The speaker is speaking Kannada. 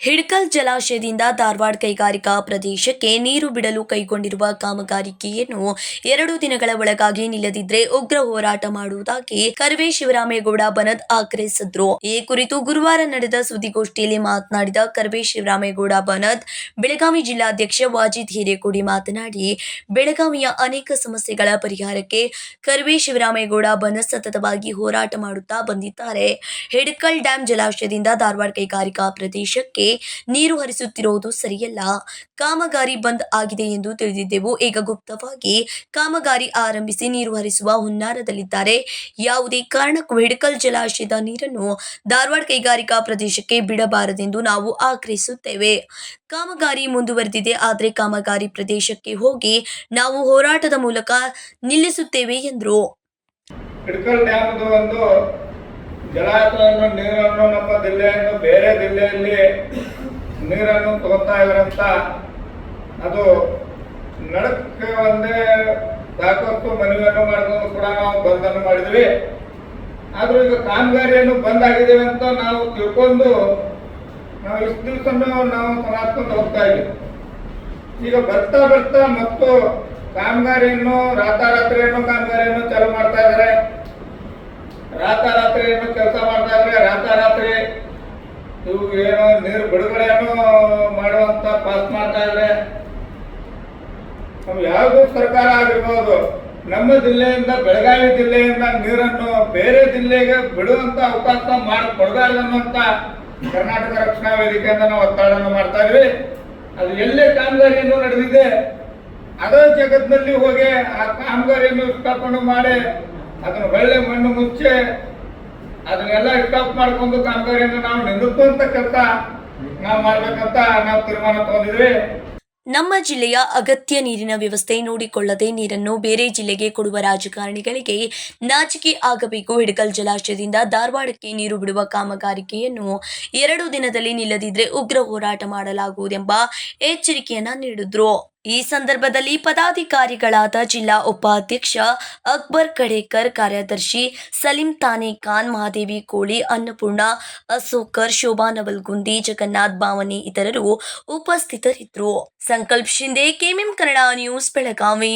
ಹಿಡ್ಕಲ್ ಜಲಾಶಯದಿಂದ ಧಾರವಾಡ ಕೈಗಾರಿಕಾ ಪ್ರದೇಶಕ್ಕೆ ನೀರು ಬಿಡಲು ಕೈಗೊಂಡಿರುವ ಕಾಮಗಾರಿಕೆಯನ್ನು ಎರಡು ದಿನಗಳ ಒಳಗಾಗಿ ನಿಲ್ಲದಿದ್ರೆ ಉಗ್ರ ಹೋರಾಟ ಮಾಡುವುದಾಗಿ ಕರ್ವೆ ಶಿವರಾಮೇಗೌಡ ಬನದ್ ಆಗ್ರಹಿಸಿದ್ರು. ಈ ಕುರಿತು ಗುರುವಾರ ನಡೆದ ಸುದ್ದಿಗೋಷ್ಠಿಯಲ್ಲಿ ಮಾತನಾಡಿದ ಕರ್ವೆ ಶಿವರಾಮೇಗೌಡ ಬನದ್, ಬೆಳಗಾವಿ ಜಿಲ್ಲಾಧ್ಯಕ್ಷ ವಾಜಿದ್ ಹಿರೇಕೋಡಿ ಮಾತನಾಡಿ, ಬೆಳಗಾವಿಯ ಅನೇಕ ಸಮಸ್ಯೆಗಳ ಪರಿಹಾರಕ್ಕೆ ಕರ್ವೆ ಶಿವರಾಮೇಗೌಡ ಬನದ್ ಸತತವಾಗಿ ಹೋರಾಟ ಮಾಡುತ್ತಾ ಬಂದಿದ್ದಾರೆ. ಹಿಡ್ಕಲ್ ಡ್ಯಾಂ ಜಲಾಶಯದಿಂದ ಧಾರವಾಡ ಕೈಗಾರಿಕಾ ಪ್ರದೇಶಕ್ಕೆ ನೀರು ಹರಿಸುತ್ತಿರುವುದು ಸರಿಯಲ್ಲ. ಕಾಮಗಾರಿ ಬಂದ್ ಆಗಿದೆ ಎಂದು ತಿಳಿದಿದ್ದೆವು. ಈಗ ಗುಪ್ತವಾಗಿ ಕಾಮಗಾರಿ ಆರಂಭಿಸಿ ನೀರು ಹರಿಸುವ ಹುನ್ನಾರದಲ್ಲಿದ್ದಾರೆ. ಯಾವುದೇ ಕಾರಣಕ್ಕೂ ಹಿಡಕಲ್ ಜಲಾಶಯದ ನೀರನ್ನು ಧಾರವಾಡ ಕೈಗಾರಿಕಾ ಪ್ರದೇಶಕ್ಕೆ ಬಿಡಬಾರದೆಂದು ನಾವು ಆಗ್ರಹಿಸುತ್ತೇವೆ. ಕಾಮಗಾರಿ ಮುಂದುವರೆದಿದೆ. ಆದರೆ ಕಾಮಗಾರಿ ಪ್ರದೇಶಕ್ಕೆ ಹೋಗಿ ನಾವು ಹೋರಾಟದ ಮೂಲಕ ನಿಲ್ಲಿಸುತ್ತೇವೆ ಎಂದರು. ಜಲಾಶಯವನ್ನು ನೀರನ್ನು ನಮ್ಮ ಜಿಲ್ಲೆಯನ್ನು ಬೇರೆ ಜಿಲ್ಲೆಯಲ್ಲಿ ನೀರನ್ನು ತಗೋತಾ ಇದ್ರಂತ ಅದು ನಡಕ್ಕೆ ಒಂದೇ ಸಾಕಷ್ಟು ಮನವಿಯನ್ನು ಮಾಡಿದ್ರು ಕೂಡ ನಾವು ಬಂದನ್ನು ಮಾಡಿದ್ವಿ. ಆದ್ರೂ ಈಗ ಕಾಮಗಾರಿಯನ್ನು ಬಂದ್ ಆಗಿದ್ದೇವೆ ಅಂತ ನಾವು ತಿಳ್ಕೊಂಡು ನಾವು ಇಷ್ಟು ದಿವಸನೂ ನಾವು ಸಮಾಸ್ಕೊಂಡು ಹೋಗ್ತಾ ಇದ್ವಿ. ಈಗ ಬರ್ತಾ ಬರ್ತಾ ಮತ್ತು ಕಾಮಗಾರಿಯನ್ನು ರಾತಾರಾತ್ರಿಯನ್ನು ಕಾಮಗಾರಿಯನ್ನು ಚಾಲು ಮಾಡ್ತಾ ಇದ್ದಾರೆ. ರಾತಾರಾತ್ರಿಯನ್ನು ಕೆಲಸ ಮಾಡ್ತಾ ಇದ್ದಾರೆ ರಾತಾರಾತ್ರಿ ಇವು ಏನೋ ನೀರು ಬಿಡುಗಡೆಯನ್ನು ಮಾಡುವಂತ ಪಾಸ್ ಮಾಡ್ತಾ ಇದ್ರೆ ಯಾವುದು ಸರ್ಕಾರ ಆಗಿರ್ಬೋದು. ನಮ್ಮ ಜಿಲ್ಲೆಯಿಂದ, ಬೆಳಗಾವಿ ಜಿಲ್ಲೆಯಿಂದ ನೀರನ್ನು ಬೇರೆ ಜಿಲ್ಲೆಗೆ ಬಿಡುವಂತ ಅವಕಾಶ ಮಾಡಿಕೊಡಬಾರ್ದು ಅನ್ನುವಂತ ಕರ್ನಾಟಕ ರಕ್ಷಣಾ ವೇದಿಕೆಯಿಂದ ನಾವು ಒತ್ತಡವನ್ನು ಮಾಡ್ತಾ ಇದ್ವಿ. ಅದು ಎಲ್ಲೇ ಕಾಮಗಾರಿಯನ್ನು ನಡೆದಿದೆ, ಅದೇ ಜಗತ್ತಿನಲ್ಲಿ ಹೋಗಿ ಆ ಕಾಮಗಾರಿಯನ್ನು ಸ್ಟಾಪನ್ನು ಮಾಡಿ, ಅದನ್ನು ಒಳ್ಳೆ ಮಣ್ಣು ಮುಚ್ಚೆ ಅದನ್ನೆಲ್ಲ ಸ್ಟಾಪ್ ಮಾಡ್ಕೊಂಡು ಕಾಮಗಾರಿಯನ್ನು ನಾವು ನಿಂದಿಸುವಂತ ಕೆಲಸ ನಾವು ಮಾಡ್ಬೇಕಂತ ನಾವು ತೀರ್ಮಾನ ತಗೊಂಡಿದ್ವಿ. ನಮ್ಮ ಜಿಲ್ಲೆಯ ಅಗತ್ಯ ನೀರಿನ ವ್ಯವಸ್ಥೆ ನೋಡಿಕೊಳ್ಳದೆ ನೀರನ್ನು ಬೇರೆ ಜಿಲ್ಲೆಗೆ ಕೊಡುವ ರಾಜಕಾರಣಿಗಳಿಗೆ ನಾಚಿಕೆ ಆಗಬೇಕು. ಹಿಡಕಲ್ ಜಲಾಶಯದಿಂದ ಧಾರವಾಡಕ್ಕೆ ನೀರು ಬಿಡುವ ಕಾಮಗಾರಿಕೆಯನ್ನು ಎರಡು ದಿನದಲ್ಲಿ ನಿಲ್ಲದಿದ್ರೆ ಉಗ್ರ ಹೋರಾಟ ಮಾಡಲಾಗುವುದೆಂಬ ಎಚ್ಚರಿಕೆಯನ್ನ ನೀಡಿದ್ರು. ಈ ಸಂದರ್ಭದಲ್ಲಿ ಪದಾಧಿಕಾರಿಗಳಾದ ಜಿಲ್ಲಾ ಉಪಾಧ್ಯಕ್ಷ ಅಕ್ಬರ್ ಕಡೇಕರ್, ಕಾರ್ಯದರ್ಶಿ ಸಲೀಂ ತಾನೆ ಖಾನ್, ಮಹಾದೇವಿ ಕೋಳಿ, ಅನ್ನಪೂರ್ಣ ಅಶೋಕರ್ ಶೋಭಾ ನವಲ್ಗುಂದಿ, ಜಗನ್ನಾಥ್ ಬಾವನಿ ಇತರರು ಉಪಸ್ಥಿತರಿದ್ದರು. Sankalp Shinde KMM Kannada news, Belagavi.